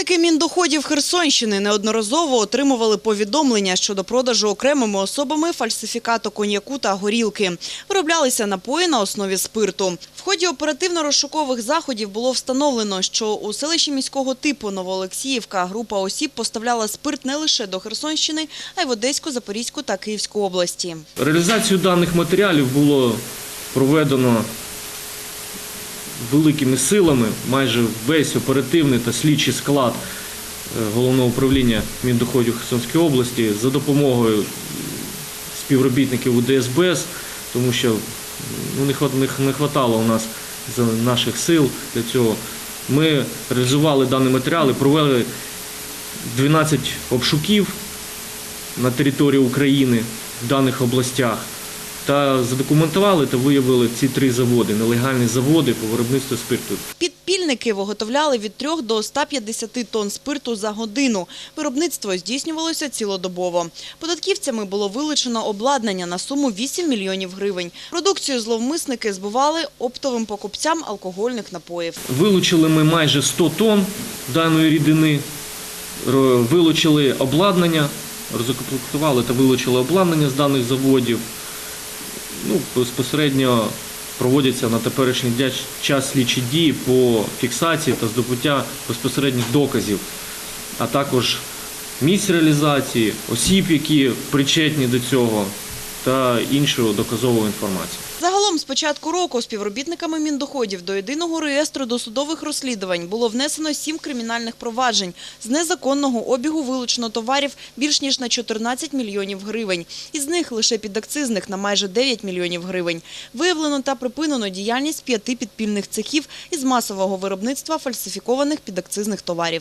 Співробітники Міндоходів Херсонщини неодноразово отримували повідомлення щодо продажу окремими особами фальсифікату коньяку та горілки. Вироблялися напої на основі спирту. В ході оперативно-розшукових заходів було встановлено, що у селищі міського типу Новоолексіївка група осіб поставляла спирт не лише до Херсонщини, а й в Одеську, Запорізьку та Київську області. Реалізацію даних матеріалів було проведено великими силами. Майже весь оперативний та слідчий склад е, головного управління Міндоходів Херсонської області за допомогою співробітників УДСБС, тому що ну, не хватало у нас наших сил для цього. Ми реалізували дані матеріали, провели 12 обшуків на території України в даних областях та задокументували та виявили ці три заводи, нелегальні заводи по виробництву спирту. Підпільники виготовляли від 3 до 150 тонн спирту за годину. Виробництво здійснювалося цілодобово. Податківцями було вилучено обладнання на суму 8 мільйонів гривень. Продукцію зловмисники збували оптовим покупцям алкогольних напоїв. Вилучили ми майже 100 тонн даної рідини, вилучили обладнання, розкомплектували та вилучили обладнання з даних заводів. Ну, безпосередньо проводяться на теперішній час слідчі дії по фіксації та здобуття безпосередніх доказів, а також місць реалізації, осіб, які причетні до цього, та іншу доказову інформацію. Загалом з початку року співробітниками Міндоходів до єдиного реєстру досудових розслідувань було внесено сім кримінальних проваджень. З незаконного обігу вилучено товарів більш ніж на 14 мільйонів гривень. Із них лише підакцизних на майже 9 мільйонів гривень. Виявлено та припинено діяльність п'яти підпільних цехів із масового виробництва фальсифікованих підакцизних товарів.